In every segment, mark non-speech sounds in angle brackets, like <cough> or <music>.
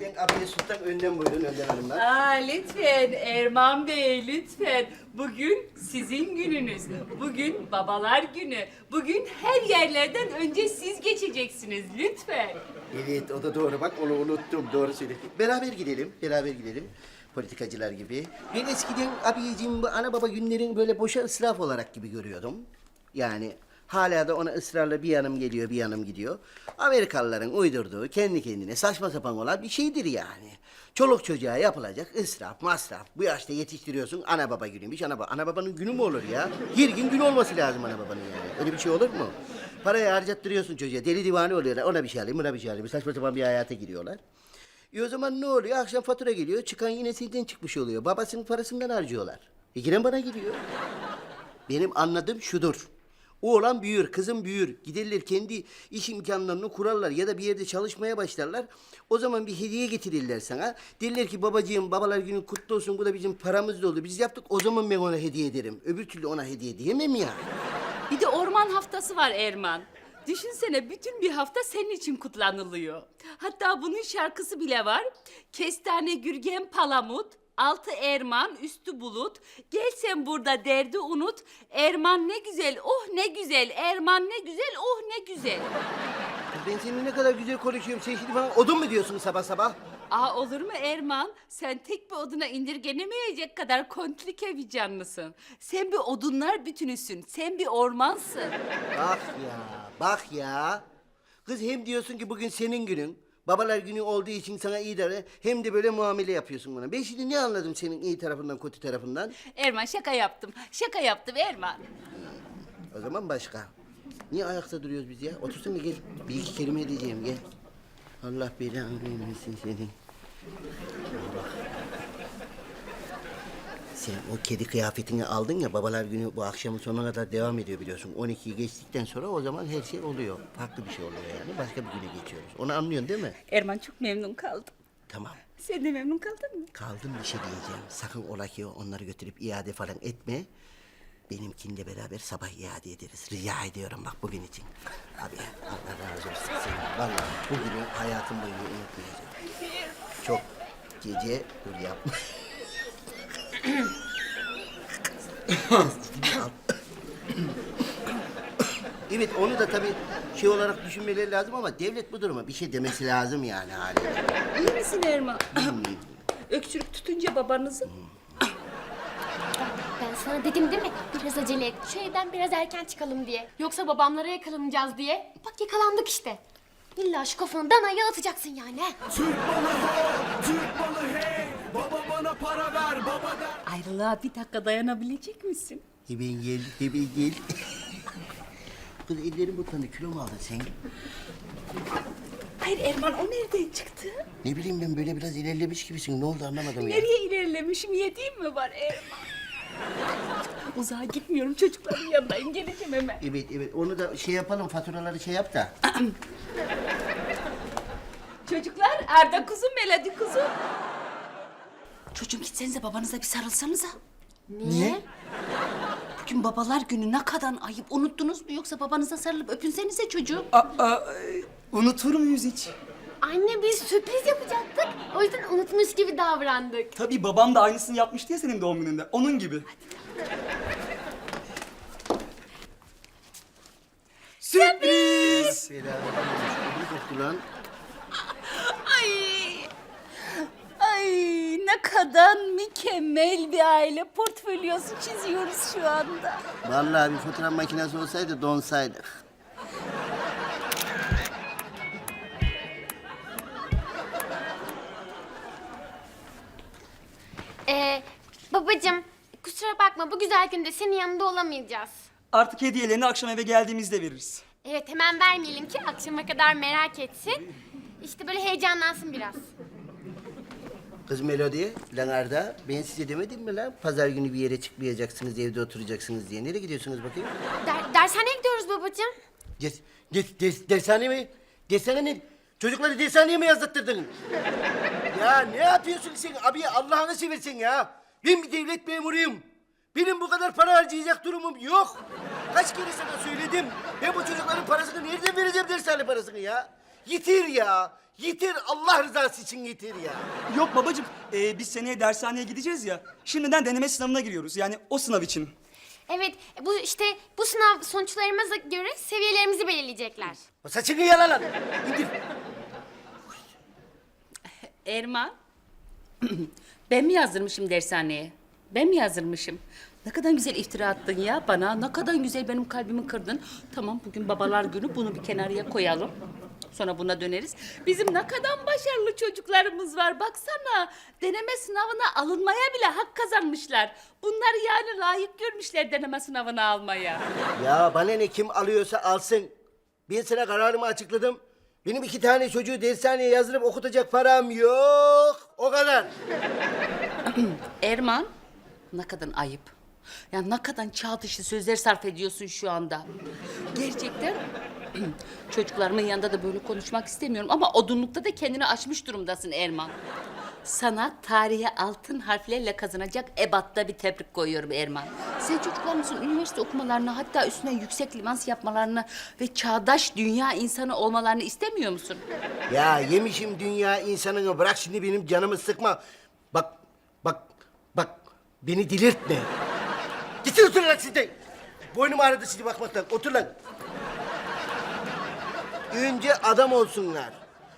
Ben abiye sultan önden buyurun önden hanımlar. Aa, lütfen Erman Bey lütfen. Bugün sizin gününüz. Bugün babalar günü. Bugün her yerlerden önce siz geçeceksiniz lütfen. Evet o da doğru bak onu unuttum doğru söyledin. Beraber gidelim beraber gidelim. Politikacılar gibi. Ben eskiden abiyeciğim bu ana baba günlerin böyle boşa ısraf olarak gibi görüyordum. Yani hala da ona ısrarla bir yanım geliyor bir yanım gidiyor. Amerikalıların uydurduğu kendi kendine saçma sapan olan bir şeydir yani. Çoluk çocuğa yapılacak ısraf, masraf. Bu yaşta yetiştiriyorsun ana baba günüymüş. Ana, baba. ana babanın günü mü olur ya? Her gün gün olması lazım ana babanın yani. Öyle bir şey olur mu? Parayı harcattırıyorsun çocuğa. Deli divane oluyorlar. Ona bir şey alayım, buna bir şey alayım. Saçma sapan bir hayata giriyorlar. E o zaman ne oluyor? Akşam fatura geliyor. Çıkan yine senden çıkmış oluyor. Babasının parasından harcıyorlar. E giren bana giriyor. Benim anladığım şudur. Oğlan büyür, kızım büyür. Giderler kendi iş imkanlarını kurarlar ya da bir yerde çalışmaya başlarlar. O zaman bir hediye getirirler sana. Derler ki babacığım babalar günü kutlu olsun bu da bizim paramız oldu. Biz yaptık o zaman ben ona hediye ederim. Öbür türlü ona hediye diyemem ya. Bir de orman haftası var Erman. Düşünsene bütün bir hafta senin için kutlanılıyor. Hatta bunun şarkısı bile var. Kestane gürgen palamut, altı erman, üstü bulut. Gel sen burada derdi unut. Erman ne güzel, oh ne güzel. Erman ne güzel, oh ne güzel. Ben seninle ne kadar güzel konuşuyorum. Sen şimdi bana odun mu diyorsun sabah sabah? Aa olur mu Erman? Sen tek bir oduna indirgenemeyecek kadar komplike bir canlısın. Sen bir odunlar bütünüsün. Sen bir ormansın. Bak ya, bak ya. Kız hem diyorsun ki bugün senin günün. Babalar günü olduğu için sana iyi davran. Hem de böyle muamele yapıyorsun bana. Ben şimdi ne anladım senin iyi tarafından, kötü tarafından? Erman şaka yaptım. Şaka yaptım Erman. O zaman başka. Niye ayakta duruyoruz biz ya? Otursana gel. Bir iki kelime edeceğim gel. Allah belanı vermesin senin. Sen o kedi kıyafetini aldın ya babalar günü bu akşamın sonuna kadar devam ediyor biliyorsun. 12'yi geçtikten sonra o zaman her şey oluyor. Farklı bir şey oluyor yani. Başka bir güne geçiyoruz. Onu anlıyorsun değil mi? Erman çok memnun kaldım. Tamam. Sen de memnun kaldın mı? Kaldım bir şey diyeceğim. Sakın ola ki onları götürüp iade falan etme. Benimkinle beraber sabah iade ederiz. Rica ediyorum bak bugün için. Abi Allah razı olsun seni. Vallahi bugünü hayatım boyunca unutmayacağım. Çok gece dur yapma. Evet onu da tabii şey olarak düşünmeleri lazım ama devlet bu duruma bir şey demesi lazım yani haliyle. İyi misin Erman? Öksürük tutunca babanızı. Ben sana dedim değil mi? Biraz acele et. Şu evden biraz erken çıkalım diye. Yoksa babamlara yakalanacağız diye. Bak yakalandık işte. İlla şu kafanı danaya atacaksın yani. he? Türk malı ho, Türk hey. Para ver, baba der. Ayrılığa bir dakika dayanabilecek misin? Hemen gel, hemen gel. <laughs> Kız ellerim utandı, kilo mu aldın sen? Hayır Erman o nereden çıktı? Ne bileyim ben böyle biraz ilerlemiş gibisin. Ne oldu anlamadım ya. Nereye ilerlemişim yediğim mi var Erman? <laughs> Uzağa gitmiyorum çocukların yanındayım geleceğim hemen. Evet evet onu da şey yapalım faturaları şey yap da. <clears throat> Çocuklar Arda kuzum Melodi kuzum. Çocuğum gitsenize babanıza bir sarılsanıza. Niye? Bugün babalar günü ne kadar ayıp unuttunuz mu yoksa babanıza sarılıp öpünsenize çocuğum. Aa, unutur muyuz hiç? Anne biz sürpriz yapacaktık. O yüzden unutmuş gibi davrandık. Tabii babam da aynısını yapmıştı ya senin doğum gününde. Onun gibi. Sürpriz! Lan. Ay. Ay ne kadar mükemmel bir aile portfolyosu çiziyoruz şu anda. Vallahi bir fotoğraf makinesi olsaydı donsaydık. Ee, babacığım kusura bakma bu güzel günde senin yanında olamayacağız. Artık hediyelerini akşam eve geldiğimizde veririz. Evet hemen vermeyelim ki akşama kadar merak etsin. İşte böyle heyecanlansın biraz. Kız Melodi, lan Arda, ben size demedim mi lan? Pazar günü bir yere çıkmayacaksınız, evde oturacaksınız diye. Nereye gidiyorsunuz bakayım? Der, dershaneye gidiyoruz babacığım. Ders, ders, ders, dershane mi? Dershane ne? Çocukları dershaneye mi yazdırttırdın? ya ne yapıyorsun sen abi? Allah'ını seversen ya. Ben bir devlet memuruyum. Benim bu kadar para harcayacak durumum yok. Kaç kere sana söyledim. Ben bu çocukların parasını nereden vereceğim dershane parasını ya? Yitir ya. Yitir Allah rızası için yitir ya. Yok babacığım, ee, biz seneye dershaneye gideceğiz ya. Şimdiden deneme sınavına giriyoruz. Yani o sınav için. Evet bu işte bu sınav sonuçlarımıza göre seviyelerimizi belirleyecekler. O saçını yala lan. İndir. Erman. <clears throat> ben mi yazdırmışım dershaneye? Ben mi yazdırmışım? Ne kadar güzel iftira attın ya bana. Ne kadar güzel benim kalbimi kırdın. Tamam bugün babalar günü bunu bir kenarıya koyalım. Sonra buna döneriz. Bizim ne kadar başarılı çocuklarımız var. Baksana deneme sınavına alınmaya bile hak kazanmışlar. Bunlar yani layık görmüşler deneme sınavına almaya. Ya bana ne kim alıyorsa alsın. Ben sana kararımı açıkladım. Benim iki tane çocuğu dershaneye yazdırıp okutacak param yok. O kadar. <clears throat> Erman, ne kadar ayıp. Ya ne kadar çağ dışı sözler sarf ediyorsun şu anda. Gerçekten <clears throat> çocuklarımın yanında da böyle konuşmak istemiyorum ama odunlukta da kendini aşmış durumdasın Erman. Sana tarihe altın harflerle kazanacak ebatta bir tebrik koyuyorum Erman. Sen çocuklarımızın üniversite okumalarını hatta üstüne yüksek lisans yapmalarını ve çağdaş dünya insanı olmalarını istemiyor musun? Ya yemişim dünya insanını bırak şimdi benim canımı sıkma. Bak, bak, bak beni delirtme. Gitsin otur lan sizde. Boynum ağrıdı sizi bakmaktan. Otur lan. Önce adam olsunlar.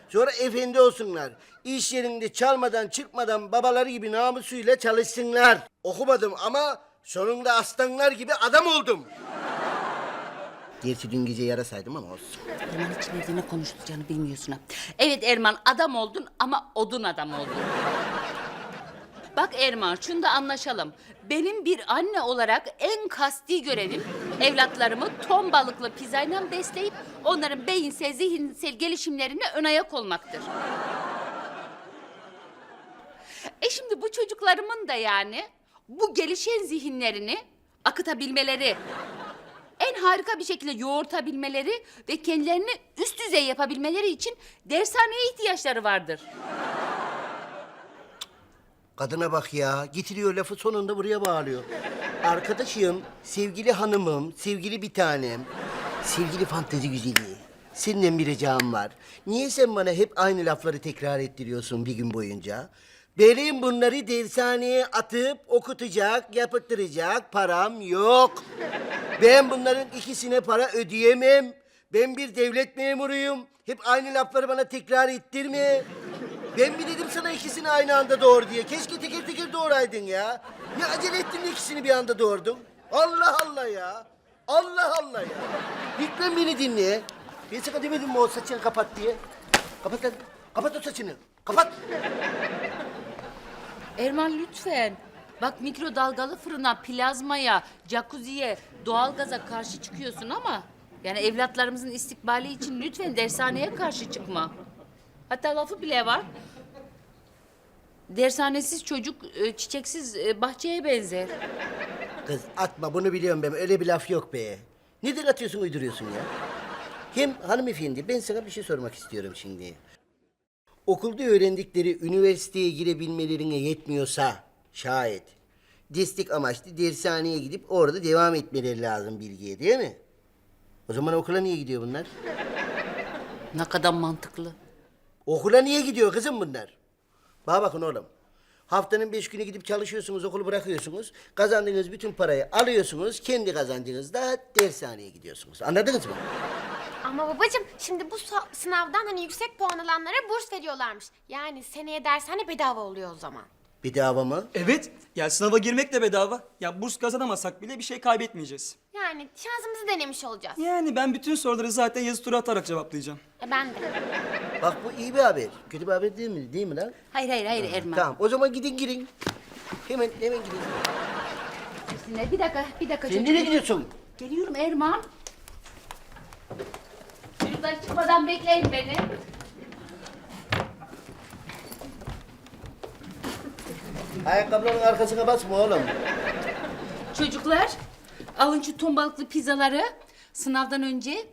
Sonra efendi olsunlar. İş yerinde çalmadan çıkmadan babaları gibi namusuyla çalışsınlar. Okumadım ama sonunda aslanlar gibi adam oldum. Gerçi dün gece yarasaydım ama olsun. Erman nerede ne konuşulacağını bilmiyorsun ha. Evet Erman adam oldun ama odun adam oldun. Bak Erman şunu da anlaşalım. Benim bir anne olarak en kasti görevim evlatlarımı ton balıklı pizzayla besleyip onların beyinsel, zihinsel gelişimlerine ön ayak olmaktır. E şimdi bu çocuklarımın da yani bu gelişen zihinlerini akıtabilmeleri, en harika bir şekilde yoğurtabilmeleri ve kendilerini üst düzey yapabilmeleri için dershaneye ihtiyaçları vardır. Kadına bak ya. Getiriyor lafı sonunda buraya bağlıyor. Arkadaşım, sevgili hanımım, sevgili bir tanem, sevgili fantezi güzeli. Seninle bir ricam var. Niye sen bana hep aynı lafları tekrar ettiriyorsun bir gün boyunca? Benim bunları dershaneye atıp okutacak, yapıttıracak param yok. Ben bunların ikisine para ödeyemem. Ben bir devlet memuruyum. Hep aynı lafları bana tekrar ettirme. Ben mi dedim sana ikisini aynı anda doğur diye? Keşke teker teker doğuraydın ya. Ne acele ettin de ikisini bir anda doğurdun? Allah Allah ya. Allah Allah ya. Lütfen beni dinle. Ben sana demedim mi o saçını kapat diye? Kapat lan. Kapat o saçını. Kapat. Erman lütfen. Bak mikrodalgalı fırına, plazmaya, jacuzziye, doğalgaza karşı çıkıyorsun ama... Yani evlatlarımızın istikbali için lütfen dershaneye karşı çıkma. Hatta lafı bile var. Dershanesiz çocuk e, çiçeksiz e, bahçeye benzer. Kız atma bunu biliyorum ben. Öyle bir laf yok be. Neden atıyorsun uyduruyorsun ya? Hem hanımefendi ben sana bir şey sormak istiyorum şimdi. Okulda öğrendikleri üniversiteye girebilmelerine yetmiyorsa şayet destek amaçlı dershaneye gidip orada devam etmeleri lazım bilgiye değil mi? O zaman okula niye gidiyor bunlar? Ne kadar mantıklı. Okula niye gidiyor kızım bunlar? Bana bakın oğlum. Haftanın beş günü gidip çalışıyorsunuz, okulu bırakıyorsunuz. Kazandığınız bütün parayı alıyorsunuz. Kendi kazancınızda dershaneye gidiyorsunuz. Anladınız mı? Ama babacığım şimdi bu so- sınavdan hani yüksek puan alanlara burs veriyorlarmış. Yani seneye dershane bedava oluyor o zaman. Bedava mı? Evet, ya sınava girmek de bedava. Ya burs kazanamasak bile bir şey kaybetmeyeceğiz. Yani şansımızı denemiş olacağız. Yani ben bütün soruları zaten yazı tura atarak cevaplayacağım. E ben de. Bak bu iyi bir haber. Kötü bir haber değil mi? Değil mi lan? Hayır hayır hayır Erman. Tamam o zaman gidin girin. Hemen hemen gidin. Sinir, Bir dakika bir dakika Sen çocuk. nereye gidiyorsun? Geliyorum Erman. Çocuklar çıkmadan bekleyin beni. Ayakkabıların arkasına basma oğlum. Çocuklar alın şu ton balıklı pizzaları sınavdan önce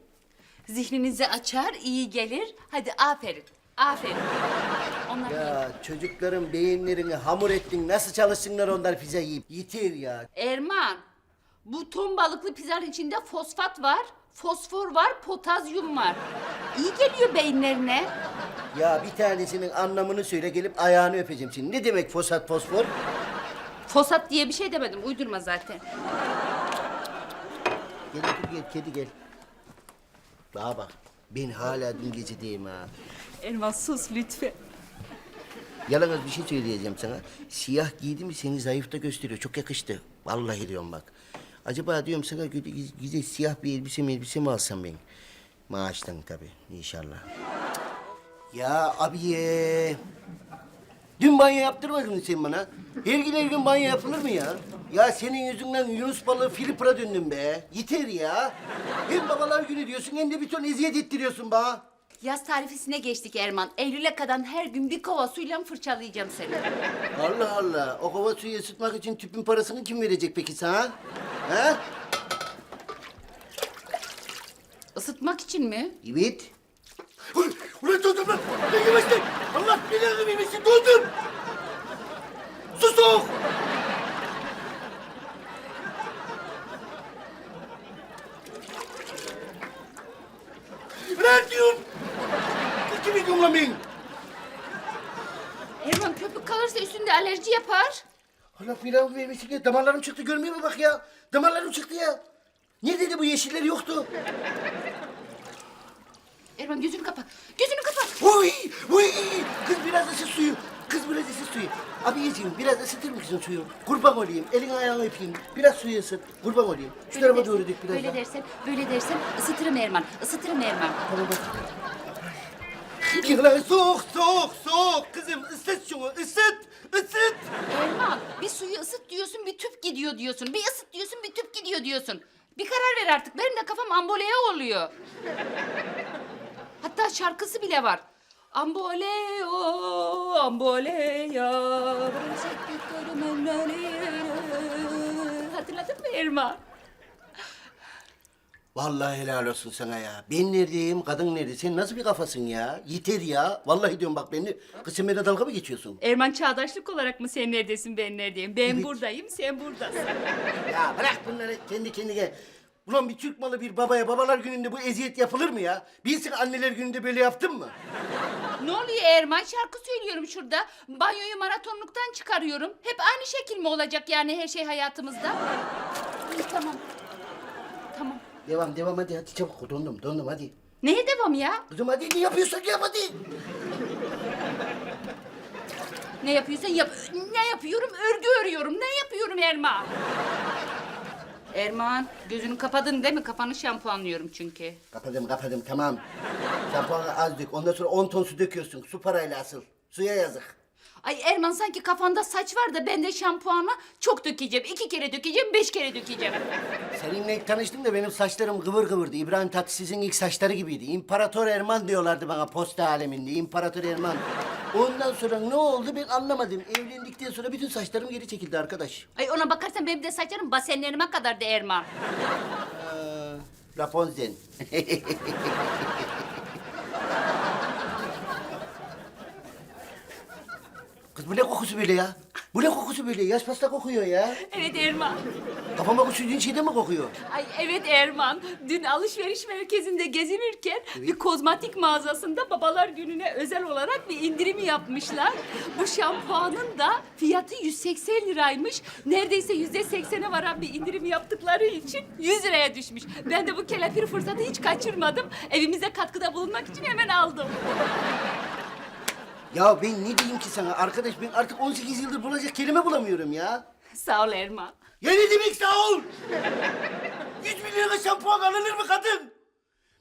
zihninizi açar iyi gelir. Hadi aferin. Aferin. Onlar Ya çocukların beyinlerini hamur ettin. Nasıl çalışsınlar onlar pizza yiyip? Yitir ya. Erman, bu ton balıklı pizzanın içinde fosfat var, fosfor var, potasyum var. İyi geliyor beyinlerine. Ya bir tanesinin anlamını söyle gelip ayağını öpeceğim senin. Ne demek fosat fosfor? Fosat diye bir şey demedim. Uydurma zaten. Gel otur gel kedi gel. Daha bak ben hala dün gecedeyim ha. Erman sus lütfen. Yalnız bir şey söyleyeceğim sana. Siyah giydi mi seni zayıf da gösteriyor. Çok yakıştı. Vallahi diyorum bak. Acaba diyorum sana güzel, güzel siyah bir elbise mi elbise mi alsam ben? Maaştan tabii inşallah. Ya abiye. Dün banyo yaptırmadın sen bana. Her gün her gün banyo yapılır mı ya? Ya senin yüzünden Yunus balığı Filipra döndüm be. Yeter ya. Hem babalar günü diyorsun hem de bir ton eziyet ettiriyorsun bana. Yaz tarifesine geçtik Erman. Eylül'e kadar her gün bir kova suyla fırçalayacağım seni. Allah Allah. O kova suyu ısıtmak için tüpün parasını kim verecek peki sana? Ha? Isıtmak için mi? Evet. Ulan, dondum lan. Ulan yavaştan. Allah belanı vermesin dondum. Su soğuk. Kim ediyorum lan ben? Erman köpük kalırsa üstünde alerji yapar. Allah belanı vermesin ya. Damarlarım çıktı görmüyor musun bak ya? Damarlarım çıktı ya. Ne dedi bu yeşiller yoktu? Erman gözünü kapa. Gözünü. Uy, uy. Kız biraz ısıt suyu. Kız biraz ısıt suyu. Abiyeciğim biraz ısıtır mısın suyu? Kurban olayım. Elini ayağını öpeyim. Biraz suyu ısıt. Kurban olayım. Şu tarafa dersen- doğru dök biraz Böyle daha. dersen, böyle dersen ısıtırım Erman. Isıtırım Erman. Tamam bak. Yılan soğuk, soğuk, soğuk. Kızım ısıt şunu, ısıt, ısıt. Erman bir suyu ısıt diyorsun bir tüp gidiyor diyorsun. Bir ısıt diyorsun bir tüp gidiyor diyorsun. Bir karar ver artık. Benim de kafam amboleye oluyor. Hatta şarkısı bile var. Amboleo, ambolea. Hatırladın mı Erman? Vallahi helal olsun sana ya. Ben neredeyim, kadın nerede? Sen nasıl bir kafasın ya? Yeter ya. Vallahi diyorum bak beni. Kız sen benimle dalga mı geçiyorsun? Erman çağdaşlık olarak mı sen neredesin ben neredeyim? Ben Evet. buradayım sen buradasın. Ya bırak bunları kendi kendine. Ulan bir Türk malı bir babaya babalar gününde bu eziyet yapılır mı ya? Bilsin anneler gününde böyle yaptın mı? Ne oluyor Erman? Şarkı söylüyorum şurada. Banyoyu maratonluktan çıkarıyorum. Hep aynı şekil mi olacak yani her şey hayatımızda? İyi, tamam. Tamam. Devam devam hadi hadi çabuk dondum dondum hadi. Neye devam ya? Kızım hadi ne yapıyorsak yap hadi. Ne yapıyorsan yap. Ne yapıyorum? Örgü örüyorum. Ne yapıyorum Erman? Erman, gözünü kapadın değil mi? Kafanı şampuanlıyorum çünkü. Kapadım kapadım tamam. Şampuanı az dök ondan sonra 10 ton su döküyorsun. Su parayla asıl. Suya yazık. Ay Erman sanki kafanda saç var da ben de şampuanla çok dökeceğim. İki kere dökeceğim, beş kere dökeceğim. Seninle ilk tanıştım da benim saçlarım kıvır kıvırdı. İbrahim Tatlıses'in ilk saçları gibiydi. İmparator Erman diyorlardı bana posta aleminde. İmparator Erman. Ondan sonra ne oldu ben anlamadım. Evlendikten sonra bütün saçlarım geri çekildi arkadaş. Ay ona bakarsan benim de saçlarım basenlerime kadar da Erman. Aa, Rapunzel. <laughs> Kız bu ne kokusu böyle ya? Bu ne kokusu böyle? Yaş pasta kokuyor ya. Evet Erman. Kafama sürdüğün şeyden mi kokuyor? Ay evet Erman. Dün alışveriş merkezinde gezinirken bir kozmetik mağazasında babalar gününe özel olarak bir indirimi yapmışlar. Bu şampuanın da fiyatı 180 liraymış. Neredeyse yüzde seksene varan bir indirim yaptıkları için 100 liraya düşmüş. Ben de bu kelepir fırsatı hiç kaçırmadım. Evimize katkıda bulunmak için hemen aldım. Ya ben ne diyeyim ki sana arkadaş ben artık 18 yıldır bulacak kelime bulamıyorum ya. Sağ ol Erman. Ya ne demek sağ ol? 100 milyona şampuan alınır mı kadın?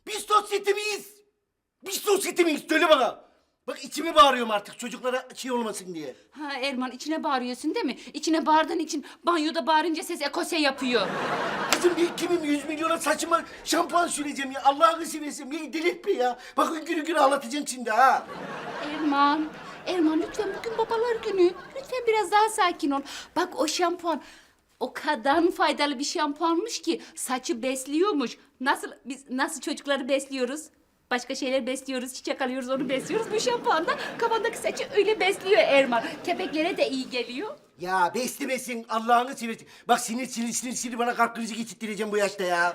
Biz sosyete miyiz? Biz sosyete miyiz? Söyle bana. Bak içimi bağırıyorum artık çocuklara şey olmasın diye. Ha Erman içine bağırıyorsun değil mi? İçine bağırdığın için banyoda bağırınca ses ekose yapıyor. Kızım ben kimim 100 milyona saçıma şampuan süreceğim ya. Allah'ını seversen beni delirtme ya. Bak hüngür hüngür ağlatacaksın şimdi ha. Erman, Erman lütfen bugün babalar günü. Lütfen biraz daha sakin ol. Bak o şampuan o kadar faydalı bir şampuanmış ki saçı besliyormuş. Nasıl biz nasıl çocukları besliyoruz? Başka şeyler besliyoruz, çiçek alıyoruz, onu besliyoruz. Bu şampuan da kafandaki saçı öyle besliyor Erman. Kepeklere de iyi geliyor. Ya beslemesin Allah'ını seversen. Bak sinir sinir sinir sinir bana kalp krizi geçirttireceğim bu yaşta ya.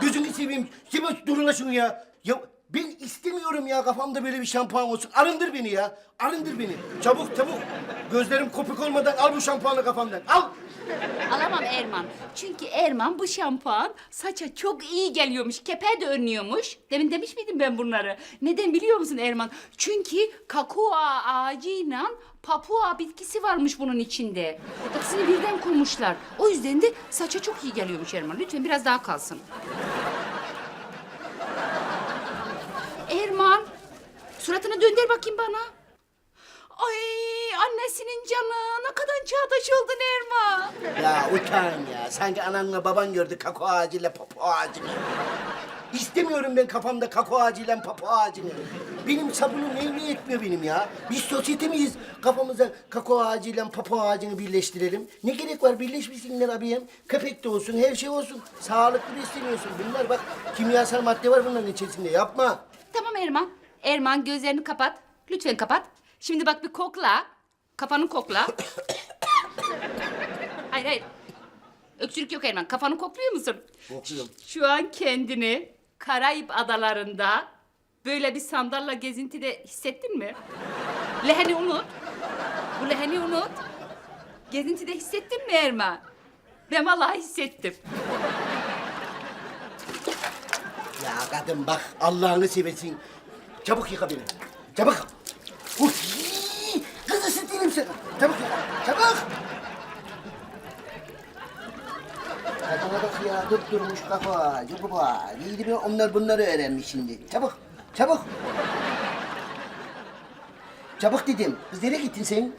Gözünü seveyim. Kim durun la şunu ya. Ya Ben istemiyorum ya kafamda böyle bir şampuan olsun. Arındır beni ya. Arındır beni. Çabuk çabuk. Gözlerim kopuk olmadan al bu şampuanı kafamdan. Al. Alamam Erman. Çünkü Erman bu şampuan saça çok iyi geliyormuş. Kepeğe de önlüyormuş. Demin demiş miydim ben bunları? Neden biliyor musun Erman? Çünkü kakua ağacıyla papua bitkisi varmış bunun içinde. İkisini birden koymuşlar. O yüzden de saça çok iyi geliyormuş Erman. Lütfen biraz daha kalsın. Erman, suratını döndür bakayım bana. Ay annesinin canı ne kadar çağdaş oldun Erman. Ya utan ya. Sanki ananla baban gördü kakao ağacıyla papu ağacını. İstemiyorum ben kafamda kakao ağacıyla papu ağacını. Benim sabunum neyine yetmiyor benim ya. Biz sosyete miyiz? Kafamıza kakao ağacıyla papu ağacını birleştirelim. Ne gerek var birleşmesinler abiyim. Köpek de olsun, her şey olsun. Sağlıklı besleniyorsun. Bunlar bak kimyasal madde var bunların içerisinde. Yapma. Tamam Erman. Erman gözlerini kapat. Lütfen kapat. Şimdi bak bir kokla. Kafanı kokla. hayır hayır. Öksürük yok Erman. Kafanı kokluyor musun? Kokluyorum. Şu an kendini Karayip adalarında böyle bir sandalla gezintide hissettin mi? Leheni unut. Bu leheni unut. Gezintide hissettin mi Erman? Ben vallahi hissettim. Ya kadın bak Allah'ını seversin. Çabuk yıka beni. Çabuk. Uf, yii, kız ısıtayım seni. Çabuk yıka. Çabuk. Kadına tutturmuş kafa. Cukuba. Neydi mi onlar bunları öğrenmiş şimdi. Çabuk. Çabuk. Çabuk dedim. Kız nereye gittin sen?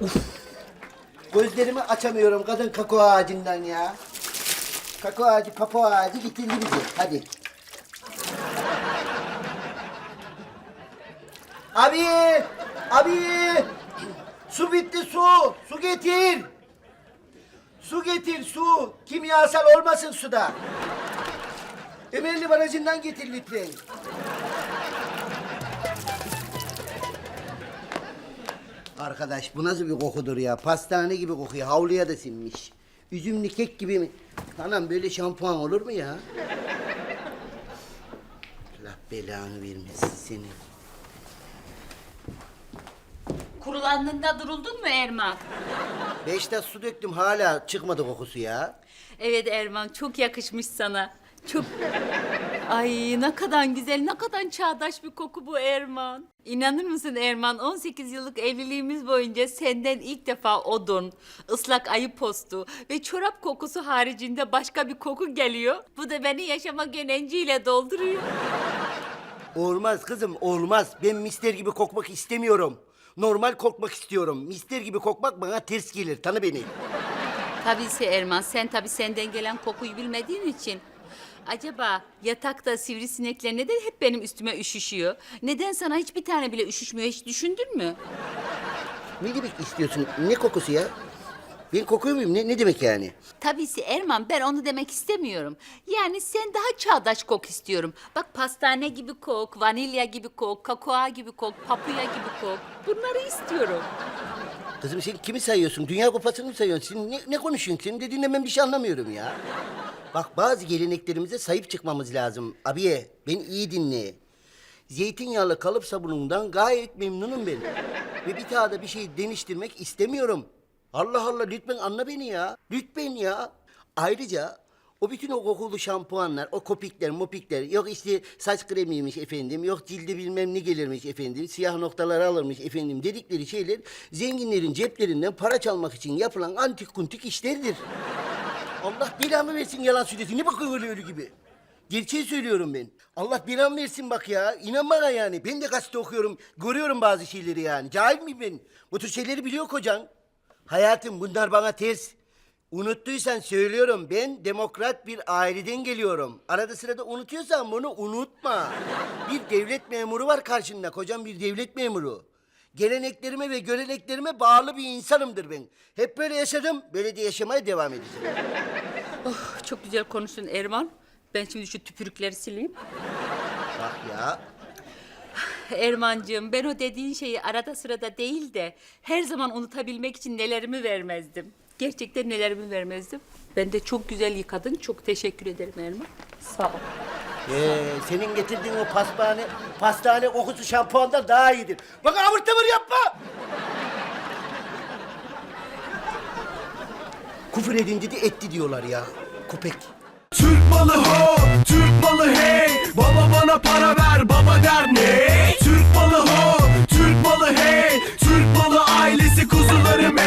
Uf. Gözlerimi açamıyorum kadın kakao ağacından ya. Kakao ağacı, papo ağacı getirdi bizi. Hadi. Abi! Abi! Su bitti su! Su getir! Su getir su! Kimyasal olmasın suda. Emelli barajından getir lütfen. Arkadaş bu nasıl bir kokudur ya? Pastane gibi kokuyor. Havluya da sinmiş. Üzümlü kek gibi mi? Anam böyle şampuan olur mu ya? Allah belanı vermesin seni. Kurulandığında duruldun mu Erman? Beş tas su döktüm hala çıkmadı kokusu ya. Evet Erman çok yakışmış sana. Çok... Ay ne kadar güzel, ne kadar çağdaş bir koku bu Erman. İnanır mısın Erman 18 yıllık evliliğimiz boyunca senden ilk defa odun, ıslak ayı postu ve çorap kokusu haricinde başka bir koku geliyor. Bu da beni yaşama gelenciyle dolduruyor. Olmaz kızım olmaz. Ben mister gibi kokmak istemiyorum. Normal kokmak istiyorum. Mister gibi kokmak bana ters gelir. Tanı beni. Tabii Erman sen tabii senden gelen kokuyu bilmediğin için. Acaba yatakta sivrisinekler neden hep benim üstüme üşüşüyor? Neden sana hiçbir tane bile üşüşmüyor hiç düşündün mü? Ne demek istiyorsun? Ne kokusu ya? Ben kokuyor muyum? Ne, ne demek yani? Tabisi Erman ben onu demek istemiyorum. Yani sen daha çağdaş kok istiyorum. Bak pastane gibi kok, vanilya gibi kok, kakao gibi kok, papuya gibi kok. Bunları istiyorum. Kızım sen kimi sayıyorsun? Dünya kupasını mı sayıyorsun? Sen ne, ne konuşuyorsun? Senin dediğinden ben bir şey anlamıyorum ya. Bak bazı geleneklerimize sahip çıkmamız lazım. Abiye ben iyi dinle. Zeytinyağlı kalıp sabunundan gayet memnunum ben. Ve bir daha da bir şey deniştirmek istemiyorum. Allah Allah lütfen anla beni ya. Lütfen ya. Ayrıca o bütün o kokulu şampuanlar, o kopikler, mopikler, yok işte saç kremiymiş efendim, yok cildi bilmem ne gelirmiş efendim, siyah noktaları alırmış efendim dedikleri şeyler zenginlerin ceplerinden para çalmak için yapılan antik kuntik işlerdir. Allah belamı versin yalan söylüyorsun. Ne bakıyorsun öyle ölü gibi? Gerçeği söylüyorum ben. Allah belamı versin bak ya. İnan bana yani. Ben de gazete okuyorum. Görüyorum bazı şeyleri yani. Cahil miyim ben? Bu tür şeyleri biliyor kocan. Hayatım bunlar bana ters. Unuttuysan söylüyorum ben demokrat bir aileden geliyorum. Arada sırada unutuyorsan bunu unutma. Bir devlet memuru var karşında. Kocam bir devlet memuru. Geleneklerime ve göreneklerime bağlı bir insanımdır ben. Hep böyle yaşadım. Böyle de yaşamaya devam edeceğim. Oh, çok güzel konuştun Erman. Ben şimdi şu tüpürükleri sileyim. Bak ya. Ermancığım ben o dediğin şeyi arada sırada değil de her zaman unutabilmek için nelerimi vermezdim. Gerçekten nelerimi vermezdim. Ben de çok güzel yıkadın. Çok teşekkür ederim Erman. Sağ ol. Ee, senin getirdiğin o pastane, pastane kokusu şampuandan daha iyidir. Bak avır tavır yapma! Kufur edince de etti diyorlar ya. Kupek. Türk malı ho, Türk malı hey. Baba bana para ver, baba der ne? malı ho. Türk malı hey Türk malı ailesi kuzularım